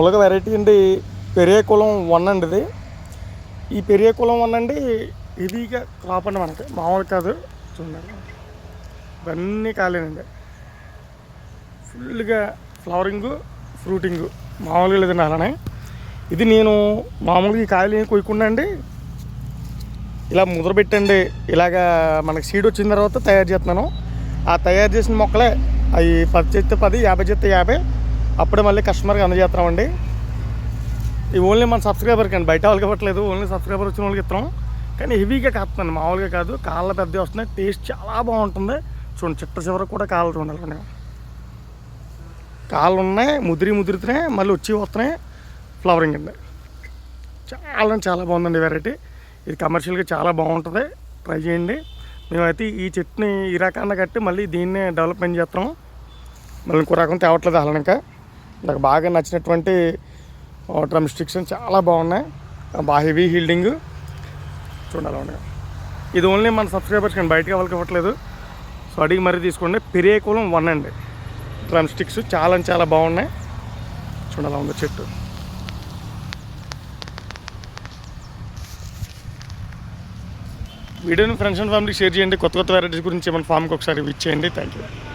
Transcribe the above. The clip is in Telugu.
ములగ వెరైటీ అండి. పెరిగే కులం వన్ అండి ఇది. ఈ పెరిగే కులం వన్ అండి హెవీగా క్రాప్ అండి మనకి. మామూలు కాదు. చూడండి. ఇవన్నీ కాలేనండి ఫుల్గా ఫ్లవరింగు ఫ్రూటింగు మామూలుగా లేదండి అలానే ఇది నేను మామూలుగా ఈ కాయలు ఏం కొయ్యకుండా అండి ఇలా ముద్రపెట్టండి ఇలాగా మనకి సీడ్ వచ్చిన తర్వాత తయారు చేస్తున్నాను. ఆ తయారు చేసిన మొక్కలే అవి పది చేస్తే పది యాభై చేస్తే యాభై. అప్పుడే మళ్ళీ కస్టమర్కి అందజేస్తామండి. ఇవి ఓన్లీ మన సబ్స్క్రైబర్కి అండి. బయట వాళ్ళకి ఇవ్వట్లేదు. ఓన్లీ సబ్స్క్రైబర్ వచ్చిన వాళ్ళకి ఇస్తాం కానీ హెవీగా కాస్తుందండి మామూలుగా కాదు. కాళ్ళ పెద్ద వస్తున్నాయి. టేస్ట్ చాలా బాగుంటుంది. చూడండి చిట్ట చివరకు కూడా కాళ్ళు చూడాలండి. కాళ్ళు ఉన్నాయి. ముదిరి ముదిరితున్నాయి మళ్ళీ వచ్చి వస్తున్నాయి ఫ్లవరింగ్ అండి. చాలా చాలా బాగుందండి వెరైటీ. ఇది కమర్షియల్గా చాలా బాగుంటుంది. ట్రై చేయండి. మేమైతే ఈ చెట్టుని ఈ రకాన్ని కట్టి మళ్ళీ దీన్నే డెవలప్మెంట్ చేస్తాం మళ్ళీ ఇంకో రకం తేవట్లేదు అలా ఇంకా నాకు బాగా నచ్చినటువంటి డ్రమ్ స్టిక్స్ చాలా బాగున్నాయి. బాగా హెవీ హీల్డింగ్. చూడాలి ఉండగా ఉన్నాయి. ఇది ఓన్లీ మన సబ్స్క్రైబర్స్ కానీ బయటకి వెళ్ళకపోవట్లేదు ఇవ్వట్లేదు. సో అడిగి మరీ తీసుకోండి. పెరియకులం వన్ అండి. డ్రమ్ స్టిక్స్ చాలా అంటే చాలా బాగున్నాయి. చూడాలి ఉంది చెట్టు. వీడియోని ఫ్రెండ్స్ అండ్ ఫ్యామిలీకి షేర్ చేయండి. కొత్త కొత్త వెరైటీస్ గురించి మన ఫామ్కి ఒకసారి ఇచ్చేయండి థ్యాంక్ యూ